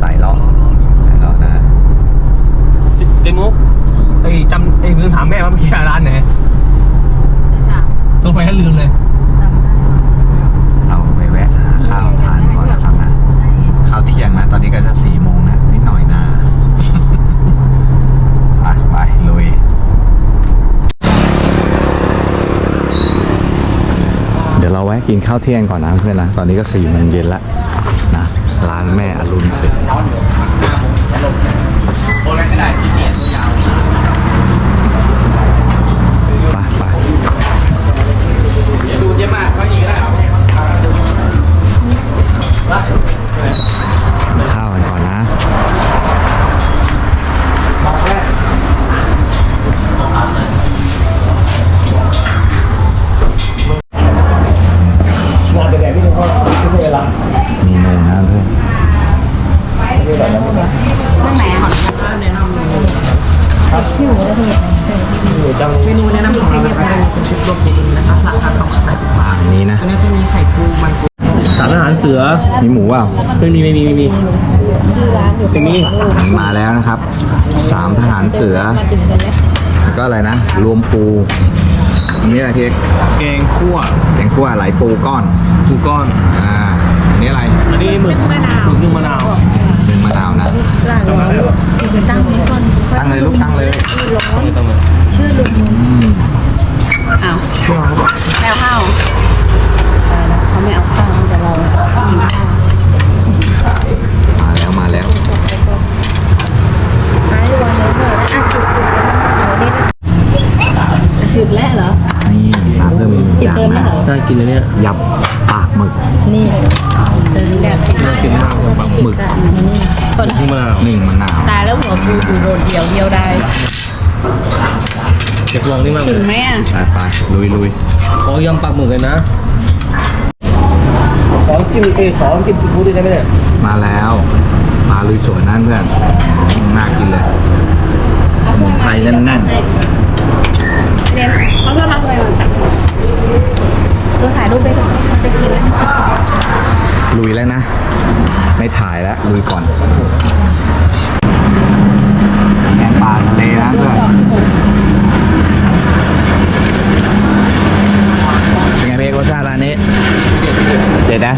สายล้อสายล้อนะเจมุกไอ้จำไอ้ลืมถามแม่ว่าเมื่อกี้ร้านไหนไม่ถามโทรไปให้ลืมเลยจำได้ เราไปแวะหาข้าวทานก่อนนะครับนะ ใช่ข้าวเที่ยงนะ ตอนนี้ก็จะสี่โมงนะนิดหน่อยนะ ไปไปลุย เดี๋ยวเราแวะกินข้าวเที่ยงก่อนนะเพื่อนนะ ตอนนี้ก็สี่โมงเย็นละนะ เมนูแนะนำของเรานะคะเป็นชุดรวมปูนะคะราคาสองร้อยแปดสิบบาทอันนี้นะอันนี้จะมีไข่ปูมันปูสารอาหารเสือมีหมูเปล่าไม่มีไม่มีไม่มีชื่อร้านอยู่ไม่มีอันนี้มาแล้วนะครับ สามทหารเสือมาถึงกันแล้วแล้วก็อะไรนะ รวมปูอันนี้อะไรเค้กแกงคั่วแกงคั่วไหลปูก้อนถูกก้อน อ่าอันนี้อะไร อันนี้หมึกมะนาวหมึกนึ่งมะนาว หนึ่านะร้านร้อนจะตั้งนี้ก่อนตั้งเลยลูกตั้งเลยต้องเลยต้องชื่อลุงอ้าวเชื่อเขาบอกแมวข้าวเขาไม่เอาข้าวแต่เรากินข้าวมาแล้วมาแล้วไปวันนี้เลยอะหยุดแล้วเหรอนี่มาเพิ่มอีกอดย่างเดินแล้วนะเหรอน่ากินเลยเนี่ยยำปากหมึกนี่ มากเลาหมึกนี่คนนึ่งมะนาวหนึ่งมะนาวตายแล้วหัวกูอยู่โดดเดียวเดียวได้เก็บลองนี่มากเลถึยงไหมอะไปไปลุยลุยขอยำปลาหมึกเลยนะขอกินเอขอกินซีฟู้ดได้ไหมเนี่ยมาแล้วมาลุยสวนนั่นเพื่อนน่ากินเลยสมุนไพรแน่นเรียนเขาจะทำอะไรตัวถ่ายรูปไปก่อนจะกินแล้วๆลุยแล้วนะ ไม่ถ่ายแล้วลุยก่อนแกงปลาทะเลนะเพื่อนเป็นไงเบกรสชาติร้านนี้เด็ดนะ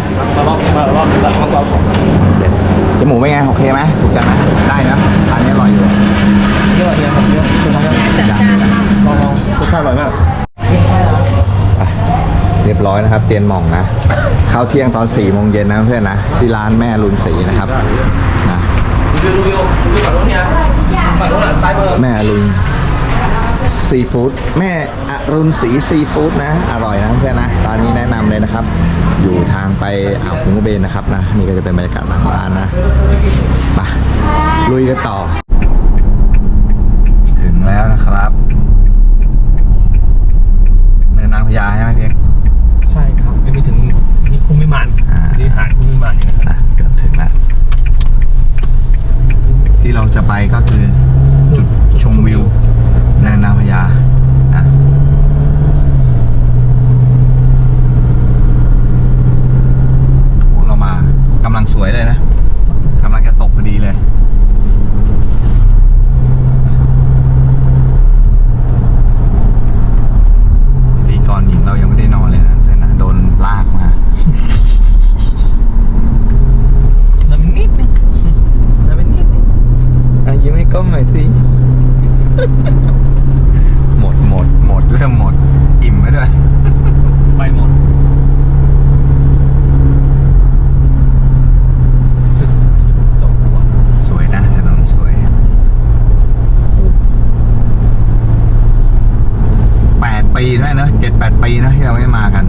เด็ดจมูกเป็นไงโอเคไหมถูกใจไหมได้นะร้านนี้อร่อยอยู่เยอะเยอะเยอะคุณทำยังจัดจานมากลองลองรสชาติอร่อยมากเรียบร้อยนะครับ เตียนหม่องนะ ข้าวเที่ยงตอน4ี่โมงเย็นนะเพื่อนนะ ที่ร้านแม่รุนศรีนะครับนะแม่อรุณซีฟู้ดแม่อรุณศรีซีฟู้ดนะ อร่อยนะเพื่อนนะร้านนี้แนะนำเลยนะครับ อยู่ทางไปอ่าวคุงเบนนะครับนะนี่ก็จะเป็นบรรยากาศหลังร้านนะไปลุยกันต่อ ถึงแล้วนะครับเนินนางพญาใช่ไหมเพียง ใช่ครับยังไม่ถึงนี่คุ้มไม่มัน อ่า นี่หาดคุ้มไม่มันอยู่นะครับ นะเกือบถึงแล้วที่เราจะไป ก็คือจุดชมวิวเนินนางพญานะพวกเรามากำลังสวยเลยนะกำลังจะตกพอดีเลยพิธีกรหญิงเรายังไม่ได้นอนเลยนะเพื่อนนะโดนลากมา น้ำนิดนึงน้ำนิดนึง อะยิ้มให้กล้องหน่อยสิ หมดหมดหมดเริ่มหมด อิ่มไปด้วย ไปหมดจุดตกหัว สวยนะถนนสวยโอ้แปดปีด้วยเนอะเจ็ดแปีนะที่เราไม่มากัน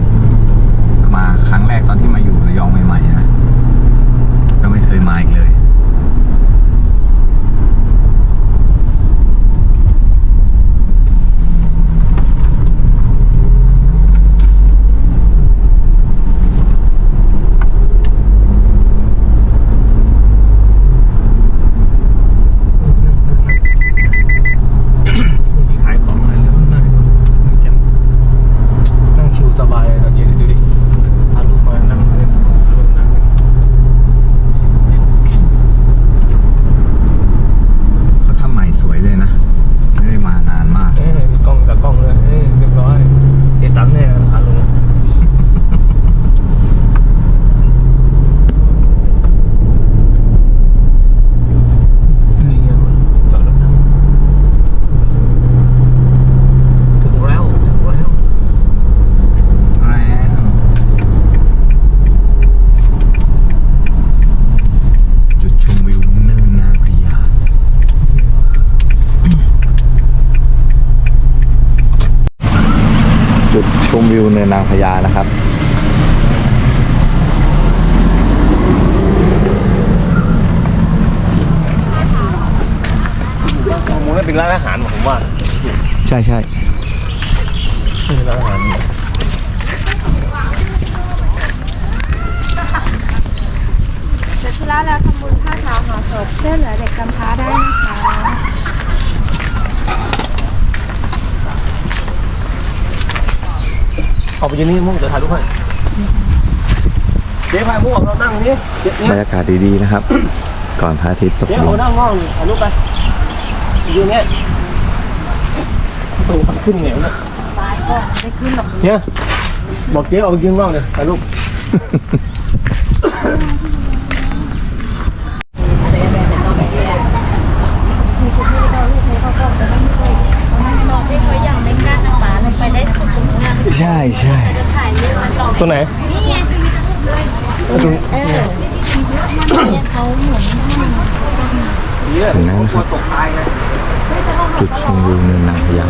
างพญานะครับผมว่าเป็นร้านอาหารผมว่า ใช่ใช่เป็นร้านอาหารเสร็จธุระแล้วทำบุญผ้าขาวห่อศพช่วยเหลือเด็กกำพร้าได้นะคะ ออกไปยืนนี่มุ่งจะถ่ายรูปให้เจ๊พายมุ่งออกเรานั่งนี่เจ๊บรรยากาศดีๆนะครับ ก่อนพระอาทิตย์ตกเจ๊ดิเรานนั่งง่องถ่ายรูปไปยืนเนี้ยตรงมันขึ้นเหนียวเนี่ยตายก่อนไม่ขึ้นหรอกเนี่ยบอกเจ๊ออกไปยืนง่องเลยถ่ายรูป ไม่เคยอย่างไม่กล้าน้ำปลาลงไปได้สุดตรงนั้น ใช่ใช่ถ่ายรูปมันต่อตัวไหนนี่ไงตรงเออเนี่ยเขาเหมือนนี้ถึงแล้วนะครับตกตายไงจุดชมวิวเนินนางพญา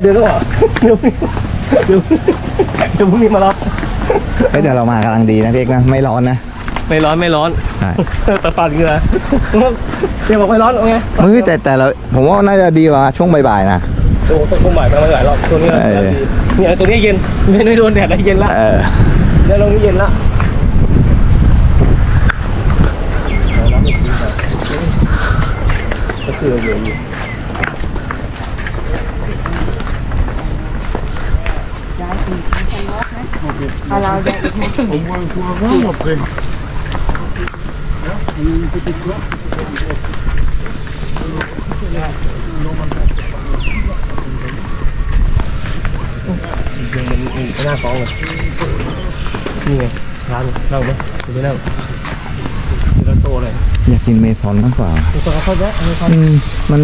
เดี๋ยวก็บอกเดี๋ยวเดี๋ยวเดี๋ยวพรุ่งนี้มารับเฮ้ยแต่เรามากำลังดีนะพี่เอกนะ ไม่ร้อนนะ ไม่ร้อนไม่ร้อนใช่แต่ปาดเหงื่อเดี๋ยวบอกไม่ร้อนเอาไงเฮ้ยแต่แต่เราผมว่าน่าจะดีกว่าช่วงบ่ายๆนะโอ้เป็นคนใหม่มาหลายรอบตัวนี้เออเนี่ยตัวนี้เย็นไม่ไม่โดนแดดอะไรเย็นละเออเนี่ยลงนี้เย็นละก็คือเย็นอยู่ยั งมันมีหน้าฟ้องเลยนี่ไงร้านนั่งไหมคุณไปนั่งมีร้านโตเลยอยากกินเมซอนมากกว่ามีคนเข้าแยะมีคนอืมมัน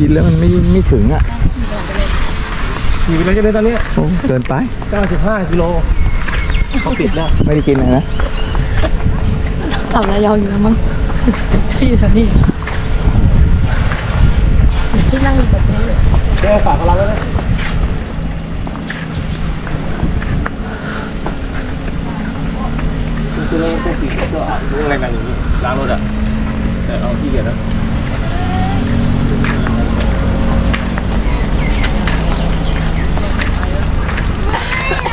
กินแล้วมันไม่ไม่ถึงอะขี่ไปแล้วจะได้ตอนนี้โอ้เกินไป95กิโลเขาปิดแล้วไม่ได้กินเลยนะ ต่ำระยองอยู่แล้วมั้งจะอยู่แถวนี้ที่นั่งอยู่แบบนี้เลยแกฝากเขาร้านแล้วนะคือเราต้องปิดก็อะดูอะไรกันอย่างนี้ล้างรถอะแต่เอาที่เกียจนะ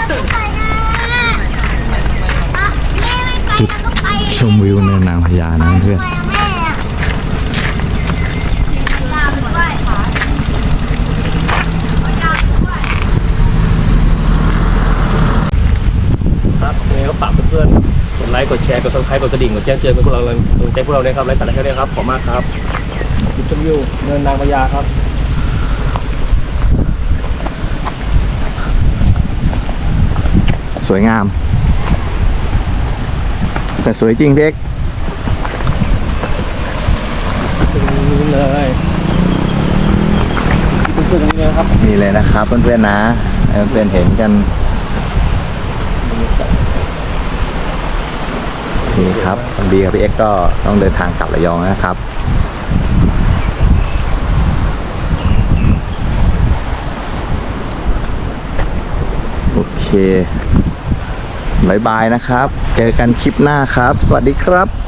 จุดชมวิวเนินนางพญานะเพื่อนครับยังไงก็ฝากเพื่อนๆกดไลค์กดแชร์กดซับสไครต์กดกระดิ่งกดแจ้งเตือนพวกเราเลยกดแจ้งพวกเราด้วยครับไลฟ์สาระแค่นี้ครับขอบคุณมากครับจุดชมวิวเนินนางพญาครับสวยงาม แต่สวยจริงพี่เอก ตรงนี้ เลยที่เพื่อนๆตรงนี้เลยครับนี่เลยนะครับเพื่อนๆนะให้เพื่อนๆเห็นกันนี่ครับวันดีกับพี่เอ็กก็ต้องเดินทางกลับระยองนะครับโอเคบายบายนะครับ เจอกันคลิปหน้าครับ สวัสดีครับ